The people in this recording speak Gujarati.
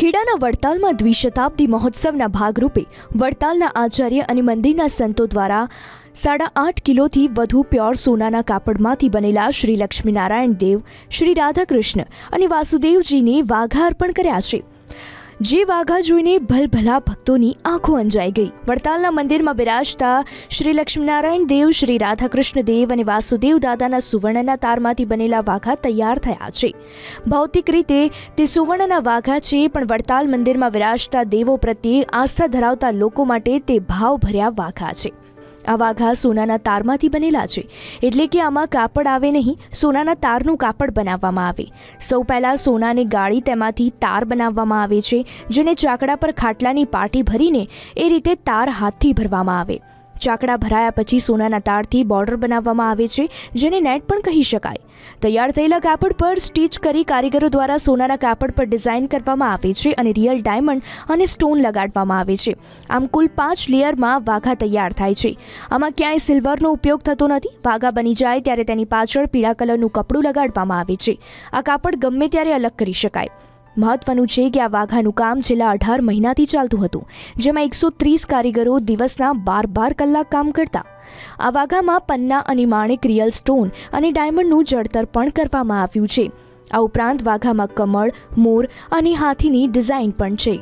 ખેડાના વડતાલમાં દ્વિશતાબ્દી મહોત્સવના ભાગરૂપે વડતાલના આચાર્ય અને મંદિરના સંતો દ્વારા સાડા આઠ કિલોથી વધુ પ્યોર સોનાના કાપડમાંથી બનેલા શ્રી લક્ષ્મીનારાયણ દેવ, શ્રી રાધાકૃષ્ણ અને વાસુદેવજીને વાઘા અર્પણ કર્યા છે. જે વાઘા જોઈને ભલભલા ભક્તોની આંખો અંજાઈ ગઈ. વડતાલના મંદિરમાં બિરાજતા શ્રી લક્ષ્મીનારાયણ દેવ, શ્રી રાધાકૃષ્ણ દેવ અને વાસુદેવ દાદાના સુવર્ણના તારમાંથી બનેલા વાઘા તૈયાર થયા છે. ભૌતિક રીતે તે સુવર્ણના વાઘા છે, પણ વડતાલ મંદિરમાં વિરાજતા દેવો પ્રત્યે આસ્થા ધરાવતા લોકો માટે તે ભાવભર્યા વાઘા છે. આ વાઘા સોનાના તારમાંથી બનેલા છે. એટલે કે આમાં કાપડ આવે નહીં, સોનાના તારનું કાપડ બનાવવામાં આવે. સૌ પહેલાં સોનાને ગાળી તેમાંથી તાર બનાવવામાં આવે છે, જેને ચાકડા પર ખાટલાની પાટી ભરીને એ રીતે તાર હાથથી ભરવામાં આવે. ચાકડા ભરાયા પછી સોનાના તારથી બોર્ડર બનાવવામાં આવે છે, જેને નેટ પણ કહી શકાય. તૈયાર થયેલા કાપડ પર સ્ટીચ કરી કારીગરો દ્વારા સોનાના કાપડ પર ડિઝાઇન કરવામાં આવે છે અને રિયલ ડાયમંડ અને સ્ટોન લગાડવામાં આવે છે. આમ કુલ પાંચ લેયરમાં વાઘા તૈયાર થાય છે. આમાં ક્યાંય સિલ્વરનો ઉપયોગ થતો નથી. વાઘા બની જાય ત્યારે તેની પાછળ પીળા કલરનું કપડું લગાડવામાં આવે છે. આ કાપડ ગમે ત્યારે અલગ કરી શકાય. મહત્વનું છે કે આ વાઘાનું કામ છેલ્લા અઢાર મહિનાથી ચાલતું હતું, જેમાં એકસો ત્રીસ કારીગરો દિવસના બાર બાર કલાક કામ કરતા. આ વાઘામાં પન્ના અને માણેક રિયલ સ્ટોન અને ડાયમંડનું જળતર પણ કરવામાં આવ્યું છે. આ ઉપરાંત વાઘામાં કમળ, મોર અને હાથીની ડિઝાઇન પણ છે.